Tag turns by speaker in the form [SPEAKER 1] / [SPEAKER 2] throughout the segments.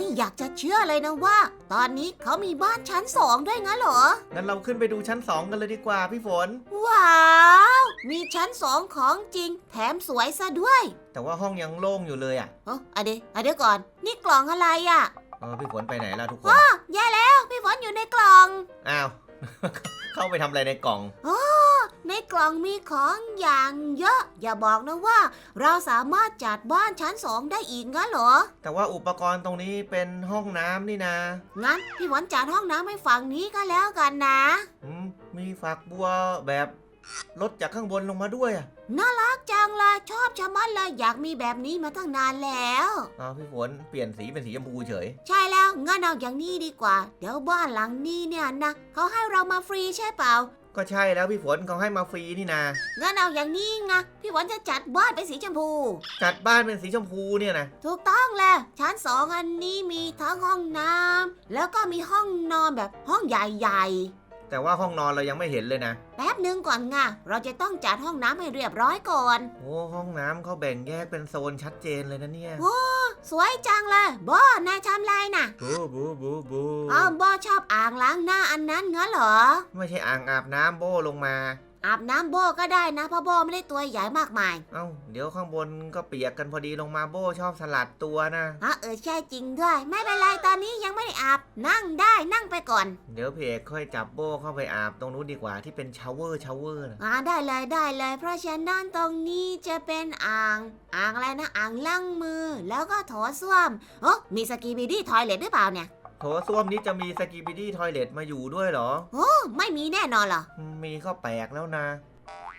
[SPEAKER 1] ไม่อยากจะเชื่อเลยนะว่า ตอนนี้เขามีบ้านชั้นสองด้วยงั้นเหรอ
[SPEAKER 2] งั้นเราขึ้นไปดูชั้นสองกันเลยดีกว่าพี่ฝน
[SPEAKER 1] ว้าว มีชั้นสองของจริง แถมสวยซะด้วย
[SPEAKER 2] แต่ว่าห้องยังโล่งอยู่เลยอะ
[SPEAKER 1] เอ๋อะเดี๋ยวอะเดี๋ยวก่อน นี่กล่องอะไรอะ
[SPEAKER 2] เออพี่ฝนไปไหนล่ะทุกคน
[SPEAKER 1] อ้อแย่แล้วพี่ฝนอยู่ในกล่อง
[SPEAKER 2] อ้าว เข้าไปทำอะไรในกล่อง
[SPEAKER 1] ในกล่องมีของอย่างเยอะ อย่าบอกนะว่า เราสามารถจัดบ้านชั้นสองได้อีกงั้นเหรอ
[SPEAKER 2] แต่ว่าอุปกรณ์ตรงนี้เป็นห้องน้ำนี่นะ
[SPEAKER 1] งั้นพี่ฝนจัดห้องน้ำให้ฝั่งนี้ก็แล้วกันนะ
[SPEAKER 2] อืมมีฝักบัวแบบลดจากข้างบนลงมาด้วยอะ
[SPEAKER 1] รักจังเลยชอบชะมัดเลยอยากมีแบบนี้มาตั้งนานแล้ว
[SPEAKER 2] อ้าวพี่ฝนเปลี่ยนสีเป็นสีชมพูเฉย
[SPEAKER 1] ใช่แล้วงั้นเอาอย่างนี้ดีกว่า เดี๋ยวบ้านหลังนี้เนี่ยนะเขาให้เรามาฟรีใช่เปล่า
[SPEAKER 2] ก็ใช่แล้วพี่ฝนเขาให้มาฟรีนี่นะ
[SPEAKER 1] งั้นเอาอย่างนี้ไงพี่ฝนจะจัดบ้านเป็นสีชมพู
[SPEAKER 2] จัดบ้านเป็นสีชมพูเนี่ยนะ
[SPEAKER 1] ถูกต้องแล้วชั้นสองอันนี้มีทั้งห้องน้ำแล้วก็มีห้องนอนแบบห้องใหญ่
[SPEAKER 2] แต่ว่าห้องนอนเรายังไม่เห็นเลยนะ
[SPEAKER 1] ๆแป๊บหนึ่งก่อนไงเราจะต้องจัดห้องน้ำให้เรียบร้อยก่อน
[SPEAKER 2] โอ้ห้องน้ำเขาแบ่งแยกเป็นโซนชัดเจนเลยนะเนี่ย
[SPEAKER 1] โอ้สวยจังเลยโบนายทำไรน่ะ
[SPEAKER 2] บูบูบูบู
[SPEAKER 1] อ้าวโบชอบอ่างล้างหน้าอันนั้นงั้นเหรอ
[SPEAKER 2] ไม่ใช่อ่างอาบน้ำโบลงมา
[SPEAKER 1] อาบน้ำโบก็ได้นะเพราะโบไม่ได้ตัวใหญ่มากมาย
[SPEAKER 2] เอ้าเดี๋ยวข้างบนก็เปียกกันพอดีลงมาโบชอบสลัดตัวนะ
[SPEAKER 1] ฮะเออใช่จริงด้วย ไม่เป็นไรตอนนี้ยังไม่ได้อาบ นั่งได้นั่งไปก่อน
[SPEAKER 2] เดี๋ยวเพเอกค่อยจับโบเข้าไปอาบตรงนู้นดีกว่าที่เป็นชาวเวอร์ชาวเวอร์นะ
[SPEAKER 1] อ่าได้เลยได้เลย เพราะฉะนั้นตรงนี้จะเป็นอ่าง อ่างอะไรนะอ่างล้างมือ แล้วก็โถส้วมโอ้มีสกีบีดี้ทอยเลทหรือเปล่าเนี่ย
[SPEAKER 2] โถส้วมนี้จะมีสกีบิดี้ทอยเลทมาอยู่ด้วยเหรอ
[SPEAKER 1] โอ้ไม่มีแน่นอนเหรอ
[SPEAKER 2] มีก็แปลกแล้วนะ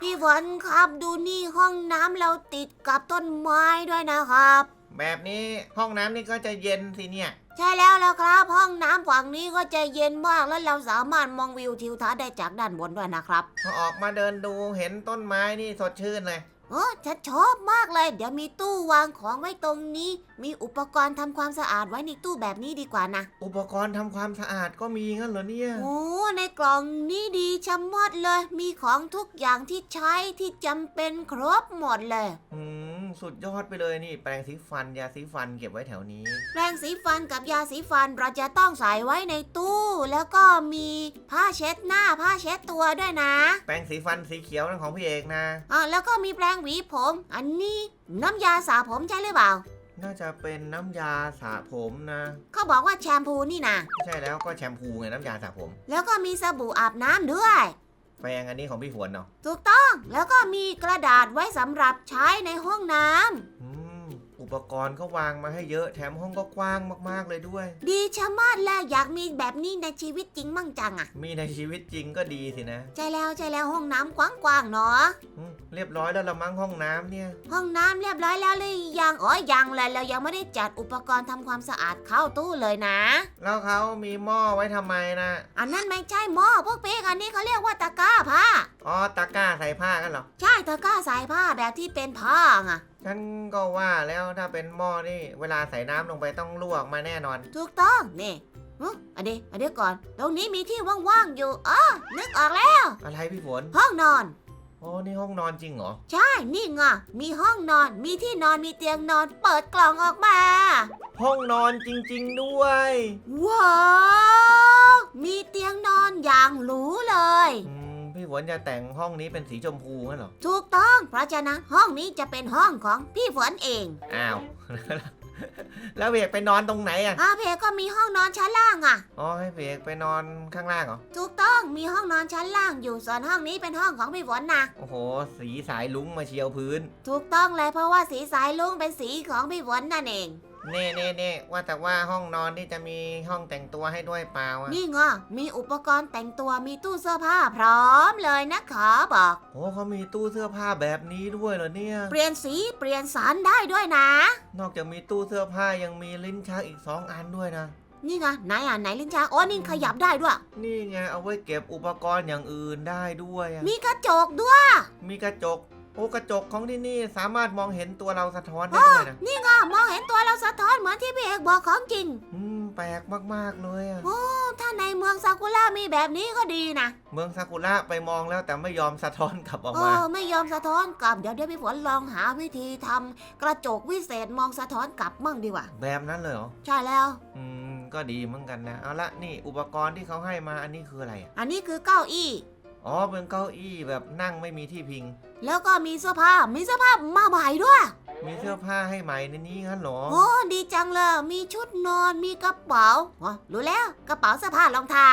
[SPEAKER 1] พี่ฝนครับดูนี่ห้องน้ำเราติดกับต้นไม้ด้วยนะครับ
[SPEAKER 2] แบบนี้ห้องน้ำนี่ก็จะเย็นสิเนี่ย
[SPEAKER 1] ใช่แล้วแล้วครับ ห้องน้ำฝั่งนี้ก็จะเย็นมากแล้วเราสามารถมองวิวทิวทัศน์ได้จากด้านบนด้วยนะครับ
[SPEAKER 2] พอออกมาเดินดูเห็นต้นไม้นี่สดชื่นเลย
[SPEAKER 1] โอ้ฉันชอบมากเลย เดี๋ยวมีตู้วางของไว้ตรงนี้ มีอุปกรณ์ทำความสะอาดไว้ในตู้แบบนี้ดีกว่านะ
[SPEAKER 2] อุปกรณ์ทำความสะอาดก็มีงั้นเหรอเนี่ย
[SPEAKER 1] โอ้ ในกล่องนี้ดีชะมัดเลย มีของทุกอย่างที่ใช้ที่จำเป็นครบหมดเลย
[SPEAKER 2] อืม สุดยอดไปเลยนี่ แปรงสีฟันยาสีฟันเก็บไว้แถวนี้
[SPEAKER 1] แปรงสีฟันกับยาสีฟันเราจะต้องใส่ไว้ในตู้ แล้วก็มีผ้าเช็ดหน้าผ้าเช็ดตัวด้วยนะ
[SPEAKER 2] แปรงสีฟันสีเขียวนั่นของพี่เอกนะ
[SPEAKER 1] อ่าแล้วก็มีแปรงหวีผม อันนี้น้ำยาสระผมใช่หรือเปล่า
[SPEAKER 2] น่าจะเป็นน้ำยาสระผมนะ
[SPEAKER 1] เขาบอกว่าแชมพูนี่นะ
[SPEAKER 2] ใช่แล้วก็แชมพูไงน้ำยาสระผม
[SPEAKER 1] แล้วก็มีสบู่อาบน้ำด้วย
[SPEAKER 2] แปรงอันนี้ของพี่ฝนเนาะ
[SPEAKER 1] ถูกต้องแล้วก็มีกระดาษไว้สำหรับใช้ในห้องน้ำ
[SPEAKER 2] อืมอุปกรณ์ก็วางมาให้เยอะแถมห้องก็กว้างมากๆเลยด้วย
[SPEAKER 1] ดีชะมัดแล้วอยากมีแบบนี้ในชีวิตจริงมั่งจังอะ
[SPEAKER 2] มีในชีวิตจริงก็ดีสินะ
[SPEAKER 1] ใช่แล้วใช่แล้วห้องน้ำกว้างๆเนาะ
[SPEAKER 2] อืม เรียบร้อยแล้วละมั้งห้องน้ำเนี่ย
[SPEAKER 1] ห้องน้ำเรียบร้อยแล้วหรือยังอ๋อยังเลยเรายังไม่ได้จัดอุปกรณ์ทำความสะอาดเข้าตู้เลยนะ
[SPEAKER 2] แล้วเขามีหม้อไว้ทำไมนะ
[SPEAKER 1] อันนั้นไม่ใช่หม้อพวกเป๊กอันนี้เขาเรียกว่าตะกร้าผ้า
[SPEAKER 2] อ๋อตะกร้าใส่ผ้ากันเหรอ
[SPEAKER 1] ใช่ตะกร้าใส่ผ้าแบบที่เป็นผ้าไง
[SPEAKER 2] ฉันก็ว่าแล้วถ้าเป็นหม้อนี่เวลาใส่น้ำลงไปต้องลวกมาแน่นอน
[SPEAKER 1] ถูกต้องนี่อุ๊ยอันนี้อันนี้ก่อน ตรงนี้มีที่ว่างๆอยู่อ๋อนึกออกแล้ว
[SPEAKER 2] อะไรพี่ฝน
[SPEAKER 1] ห้องนอน
[SPEAKER 2] โอ้นี่ห้องนอนจริงเหรอ
[SPEAKER 1] ใช่ นี่ไงมีห้องนอน มีที่นอน มีเตียงนอน เปิดกล่องออกมา
[SPEAKER 2] ห้องนอนจริง ๆ ด้วย
[SPEAKER 1] ว้าว มีเตียงนอนอย่างหรูเลย
[SPEAKER 2] อืมพี่ฝนจะแต่งห้องนี้เป็นสีชมพูงั้นเหรอ
[SPEAKER 1] ถูกต้อง เพราะฉะนั้นห้องนี้จะเป็นห้องของพี่ฝนเอง
[SPEAKER 2] อ้าว แล้วเบกไปนอนตรงไหนอะ
[SPEAKER 1] อาเพก็มีห้องนอนชั้นล่างอะ
[SPEAKER 2] อ๋อให้เบกไปนอนข้างล่างเหรอ
[SPEAKER 1] ถูกต้องมีห้องนอนชั้นล่างอยู่ส่วนห้องนี้เป็นห้องของพี่ฝนนะ
[SPEAKER 2] โอ้โห สีสายลุ้งมาเชียวพื้น
[SPEAKER 1] ถูกต้องเลยเพราะว่าสีสายลุงเป็นสีของพี่ฝนนั่นเอง
[SPEAKER 2] เน่เน่เน่ว่าแต่ว่าห้องนอนที่จะมีห้องแต่งตัวให้ด้วยเปล่าอะ
[SPEAKER 1] นี่ไงมีอุปกรณ์แต่งตัวมีตู้เสื้อผ้าพร้อมเลยนะขอบอก
[SPEAKER 2] โอ้เขามีตู้เสื้อผ้าแบบนี้ด้วยเหรอเนี่ย
[SPEAKER 1] เปลี่ยนสีเปลี่ยนสารได้ด้วยนะ
[SPEAKER 2] นอกจากมีตู้เสื้อผ้ายังมีลิ้นชักอีกสองอันด้วยนะ
[SPEAKER 1] นี่ไงไหนอะไหนลิ้นชักโอ้นี่ขยับได้ด้วย
[SPEAKER 2] นี่ไงเอาไว้เก็บอุปกรณ์อย่างอื่นได้ด้วยอะ
[SPEAKER 1] มีกระจกด้วย
[SPEAKER 2] มีกระจก โอ้กระจกของที่นี่สามารถมองเห็นตัวเราสะท้อนได้ด้วยนะ
[SPEAKER 1] นี่ไงมองเห็นตัวเราสะท้อนเหมือนที่พี่เอกบอกของจริง
[SPEAKER 2] อืมแปลกมากๆเลยอะ
[SPEAKER 1] โอ้ทถ้าในเมืองซากุระมีแบบนี้ก็ดีนะ
[SPEAKER 2] เมืองซากุระไปมองแล้วแต่ไม่ยอมสะท้อนกลับออก
[SPEAKER 1] เอ
[SPEAKER 2] มา
[SPEAKER 1] อไม่ยอมสะท้อนกลับเดี๋ยวเดี๋ยวพี่ฝนลองหาวิธีทำกระจกวิเศษมองสะท้อนกลับมั่งดีกว่า
[SPEAKER 2] แบบนั้นเลยเหรอ
[SPEAKER 1] ใช่แล้ว
[SPEAKER 2] อืมก็ดีเหมือนกันนะ เอาละนี่อุปกรณ์ที่เขาให้มาอันนี้คืออะไรอะ
[SPEAKER 1] อันนี้คือเก้าอี้
[SPEAKER 2] อ๋อเป็นเก้าอี้แบบนั่งไม่มีที่พิง
[SPEAKER 1] แล้วก็มีเสื้อผ้า มีเสื้อผ้ามาใหม่ด้วย
[SPEAKER 2] มีเสื้อผ้าให้ใหม่ในนี้งั้นเหรอ
[SPEAKER 1] โอ้ดีจังเลย มีชุดนอน มีกระเป๋าอ๋อรู้แล้ว กระเป๋าเสื้อผ้ารองเท้า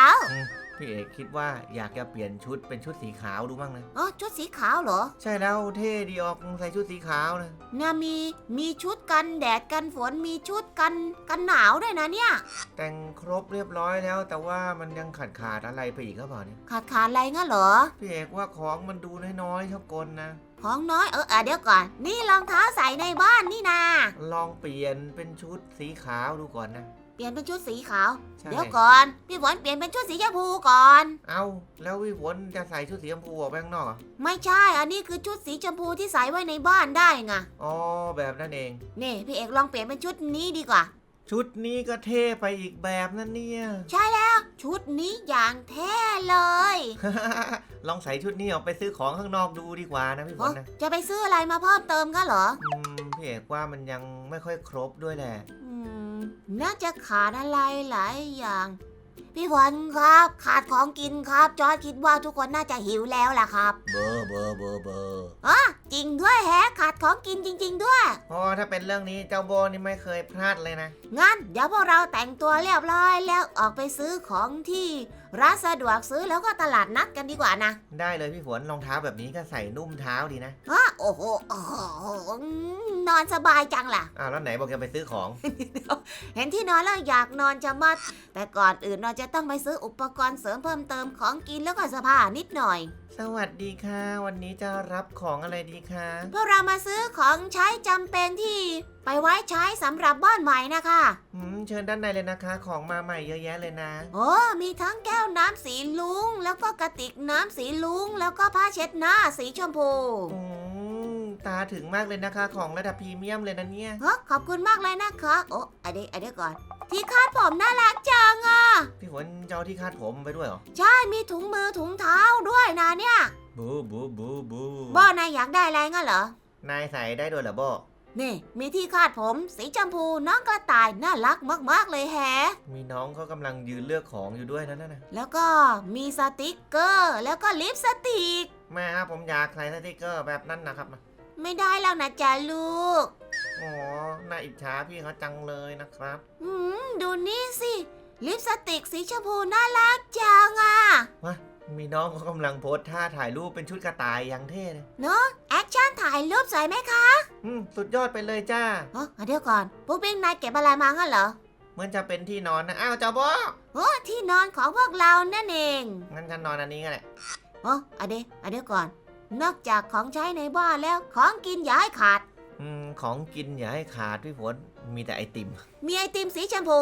[SPEAKER 2] พี่เอกคิดว่าอยากจะเปลี่ยนชุดเป็นชุดสีขาวดูบ้างนะ
[SPEAKER 1] อ๋อชุดสีขาวเหรอ
[SPEAKER 2] ใช่แล้วเท่ดีออกใส่ชุดสีขาวนะ
[SPEAKER 1] เนี่ยมีมีชุดกันแดดกันฝนมีชุดกันกันหนาวด้วยนะเนี่ย
[SPEAKER 2] แต่งครบเรียบร้อยแล้ว แต่ว่ามันยังขาดขาดๆอะไรไปอีกครับเปล่าเนี่ย
[SPEAKER 1] ขาดขาดอะไรงั้นเหรอ
[SPEAKER 2] พี่เอกว่าของมันดูน้อยๆเท่ากลนะ
[SPEAKER 1] ของน้อยเอออะเดี๋ยวก่อน นี่รองเท้าใส่ในบ้านนี่นา
[SPEAKER 2] ลองเปลี่ยนเป็นชุดสีขาวดูก่อนนะ
[SPEAKER 1] เปลี่ยนเป็นชุดสีขาว
[SPEAKER 2] ใช่
[SPEAKER 1] เดี๋ยวก่อน พี่ฝนเปลี่ยนเป็นชุดสีชมพูก่อน
[SPEAKER 2] เอาแล้ววิฝนจะใส่ชุดสีชมพูออกไปข้างนอกเหรอ
[SPEAKER 1] ไม่ใช่ อันนี้คือชุดสีชมพูที่ใส่ไว้ในบ้านได้ไง
[SPEAKER 2] อ๋อแบบนั้นเอง
[SPEAKER 1] นี่พี่เอกลองเปลี่ยนเป็นชุดนี้ดีกว่า
[SPEAKER 2] ชุดนี้ก็เท่ไปอีกแบบนั่นเนี่ย
[SPEAKER 1] ใช่แล้ว ชุดนี้อย่างเท่เลย
[SPEAKER 2] ลองใส่ชุดนี้ออกไปซื้อของข้างนอกดูดีกว่านะพี่ฝ
[SPEAKER 1] อ๋อน
[SPEAKER 2] นะ
[SPEAKER 1] จะไปซื้ออะไรมาเพิ่มเติมกันเหรอ
[SPEAKER 2] อืมพี่เอกว่ามันยังไม่ค่อยครบด้วยแหละ
[SPEAKER 1] อืม น่าจะขาดอะไรหลายอย่าง พี่ฝนครับ ขาดของกินครับ จอร์ดคิดว่าทุกคนน่าจะหิวแล้วล่ะครับ
[SPEAKER 2] เบอเบอร์เบอร์เบอร์
[SPEAKER 1] อ๋อจริงด้วยแฮะขาดของกินจริง ๆ ด้วย
[SPEAKER 2] เพราะว่าถ้าเป็นเรื่องนี้เจ้าโบนี่ไม่เคยพลาดเลยนะ
[SPEAKER 1] งั้นเดี๋ยวพวกเราแต่งตัวเรียบร้อยแล้วออกไปซื้อของที่ร้านสะดวกซื้อแล้วก็ตลาดนัดกันดีกว่านะ
[SPEAKER 2] ได้เลยพี่ฝนรองเท้าแบบนี้ก็ใส่นุ่มเท้าดีนะ
[SPEAKER 1] ฮะโอ้โหโอ้โหอืมนอนสบายจังล่ะ
[SPEAKER 2] อ้าวแล้วไหนบอกจะไปซื้อของ
[SPEAKER 1] เห็นที่นอนแล้วอยากนอนจะมัด แต่ก่อนอื่นเราจะต้องไปซื้ออุปกรณ์เสริมเพิ่มเติมของกินแล้วก็เสื้อผ้านิดหน่อย
[SPEAKER 2] สวัสดีค่ะ วันนี้จะรับของอะไรดีคะ
[SPEAKER 1] พวกเรามาซื้อของใช้จำเป็นที่ ไปไว้ใช้สำหรับบ้านใหม่นะคะ
[SPEAKER 2] อืมเชิญด้านในเลยนะคะ ของมาใหม่เยอะแยะเลยนะ
[SPEAKER 1] โอ้ มีทั้งแก้วน้ำสีลุง แล้วก็กระติกน้ำสีลุง แล้วก็ผ้าเช็ดหน้าสีชมพู
[SPEAKER 2] อืม ตาถึงมากเลยนะคะ ของระดับพรีเมียมเลยนะเนี่ย
[SPEAKER 1] เฮ้ขอบคุณมากเลยนะคะ โอ้ไอเด็กไอเด็กก่อน ที่คาดผมน่ารักจังอะ
[SPEAKER 2] พี่ฝนเจ้าที่คาดผมไปด้วยเหรอ
[SPEAKER 1] ใช่มีถุงมือถุงเท้าด้วยนะเนี่ย
[SPEAKER 2] บูบูบูบู
[SPEAKER 1] บ้านายอยากได้อะไรงั้นเหรอ
[SPEAKER 2] นายใส่ได้ด้วยเหรอโบ
[SPEAKER 1] นี่ มีที่คาดผมสีชมพูน้องกระต่ายน่ารักมากๆเลยแฮะ
[SPEAKER 2] มีน้องเขากำลังยืนเลือกของอยู่ด้วยนั่นน่ะ
[SPEAKER 1] แล้วก็มีสติกเกอร์ แล้วก็ลิปสติก
[SPEAKER 2] แม่ครับผมอยากใส่สติกเกอร์แบบนั้นนะครับ
[SPEAKER 1] ไม่ได้แล้วนะจ๊ะลูก
[SPEAKER 2] อ๋อน่าอิจฉาพี่เขาจังเลยนะครับ
[SPEAKER 1] อืมดูนี่สิ ลิปสติกสีชมพูน่ารักจังอะ
[SPEAKER 2] มีน้องเขากำลังโพสท่าถ่ายรูปเป็นชุดกระต่ายอย่างเท่เลย
[SPEAKER 1] เนอะแอคชั่นถ่ายรูปสวยไหมคะ
[SPEAKER 2] อืมสุดยอดไปเลยจ้า
[SPEAKER 1] เอ๋อเดี๋ยวก่อนปุ๊กปิ๊งนายเก็บอะไรมางั้นเหรอ
[SPEAKER 2] เหมือนจะเป็นที่นอนนะ อ้าวเจ้าโบ
[SPEAKER 1] โอ้ที่นอนของพวกเรานั่นเอง
[SPEAKER 2] งั้นฉันนอนอันนี้ก็แหละ
[SPEAKER 1] โอ้อะเดี๋ยวอะเดี๋ยวก่อน นอกจากของใช้ในบ้านแล้วของกินอย่าให้ขาด
[SPEAKER 2] อืมของกินอย่าให้ขาดพี่ฝนมีแต่ไอติม
[SPEAKER 1] มีไอติมสีชมพู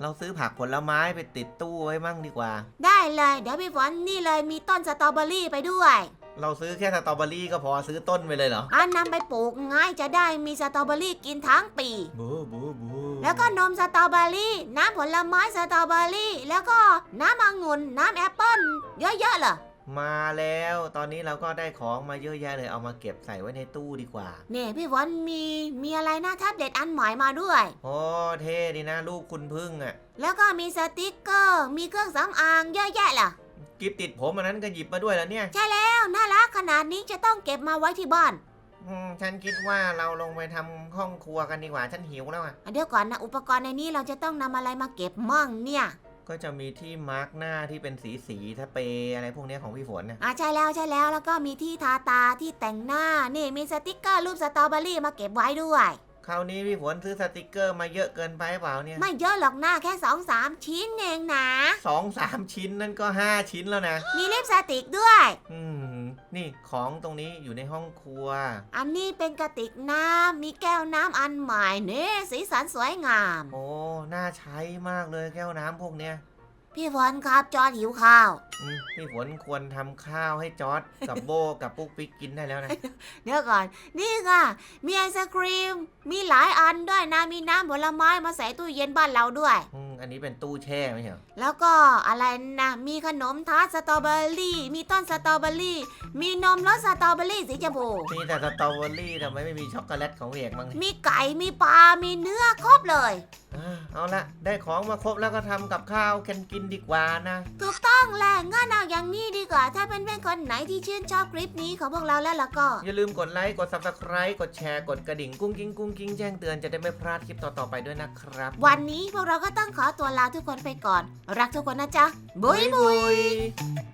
[SPEAKER 2] เราซื้อผักผลไม้ไปติดตู้ไว้มั่งดีกว่า
[SPEAKER 1] ได้เลยเดี๋ยวพี่ฝนนี่เลยมีต้นสตรอเบอรี่ไปด้วย
[SPEAKER 2] เราซื้อแค่สตรอเบอรี่ก็พอซื้อต้นไปเลยเหรอ
[SPEAKER 1] อันนำไปปลูกง่ายจะได้มีสตรอเบอรี่กินทั้งปี
[SPEAKER 2] บูบูบู
[SPEAKER 1] แล้วก็นมสตรอเบอรี่ น้ำผลไม้สตรอเบอรี่ แล้วก็น้ำองุ่นน้ำแอปเปิ้ลเยอะๆเลย
[SPEAKER 2] มาแล้วตอนนี้เราก็ได้ของมาเยอะแยะเลยเอามาเก็บใส่ไว้ในตู้ดีกว่า
[SPEAKER 1] เนี่ยพี่ฝนมีมีอะไรนะแท็บเล็ตอันใหม่มาด้วย
[SPEAKER 2] โอ้เท่ดีนะลูกคุณพึ่งอะ่ะ
[SPEAKER 1] แล้วก็มีสติกเกอร์มีเครื่องสำอางเยอะแยะล่ะ
[SPEAKER 2] กิฟติดผมอันนั้นก็หยิบมาด้วยแล้วเนี่ย
[SPEAKER 1] ใช่แล้วน่ารักขนาดนี้จะต้องเก็บมาไว้ที่บ้าน
[SPEAKER 2] อืมฉันคิดว่าเราลงไปทำห้องครัวกันดีกว่าฉันหิวแล้วอะ
[SPEAKER 1] เดี๋ยวก่อนนะอุปกรณ์ในนี้เราจะต้องนำอะไรมาเก็บมั่งเนี่ย
[SPEAKER 2] ก็จะมีที่มาร์กหน้าที่เป็นสีสีๆถ้าเปรย์อะไรพวกเนี้ยของพี่ฝนนะ
[SPEAKER 1] อ่าใช่แล้วใช่แล้วแล้วก็มีที่ทาตาที่แต่งหน้า นี่มีสติกเกอร์รูปสตรอเบอรี่มาเก็บไว้ด้วย
[SPEAKER 2] คราวนี้พี่ฝนซื้อสติกเกอร์มาเยอะเกินไปเปล่าเนี่ย
[SPEAKER 1] ไม่เยอะหรอกหน้าแค่สองสามชิ้นเองนะ
[SPEAKER 2] สองสามชิ้นนั่นก็ห้าชิ้นแล้วนะ
[SPEAKER 1] มีลิปสติกด้วย
[SPEAKER 2] อืม นี่ของตรงนี้อยู่ในห้องครัว
[SPEAKER 1] อันนี้เป็นกระติกน้ำมีแก้วน้ำอันใหม่เนี่ยสีสันสวยงาม
[SPEAKER 2] โอ้ น่าใช้มากเลยแก้วน้ำพวกเนี้ย
[SPEAKER 1] พี่ฝนครับจอร์จหิวข้าว
[SPEAKER 2] อืมพี่ฝนควรทำข้าวให้จอร์ดกับโบกับปุ๊กปิ๊กกินได้แล้วนะ
[SPEAKER 1] เดี๋ยวก่อน นี่ค่ะ มีไอศครีม มีหลายอันด้วยนะ มีน้ำผลไม้มาใส่ตู้เย็นบ้านเราด้วย
[SPEAKER 2] อืมอันนี้เป็นตู้แช่ไม่ใช่เหรอ
[SPEAKER 1] แล้วก็อะไรนะ มีขนมทาร์ตสตรอเบอรี่ มีต้นสตรอเบอรี่ มีนมรสสตรอเบอรี่สีชมพู
[SPEAKER 2] มีแต่สตรอเบอรี่ทำไมไม่มีช็อกโกแลตของพี่เอกบ้างเนี่ย
[SPEAKER 1] มีไก่ มีปลา มีเนื้อครบเลย
[SPEAKER 2] อ่า เอาละได้ของมาครบแล้วก็ทำกับข้าวกันกินดีกว่านะ
[SPEAKER 1] ถูกต้องแหละงั้นเอาอย่างนี้ดีกว่า ถ้าเป็นเพื่อนคนไหนที่ชื่นชอบคลิปนี้ของพวกเราแล้วล่ะก็
[SPEAKER 2] อย่าลืมกดไลค์กด subscribe กดแชร์กดกระดิ่งกุ้งกิ้งกุ้งกิ้งแจ้งเตือนจะได้ไม่พลาดคลิปต่อๆไปด้วยนะครับ
[SPEAKER 1] วันนี้พวกเราก็ต้องขอตัวลาทุกคนไปก่อน รักทุกคนนะจ๊ะบุยบุย
[SPEAKER 2] ย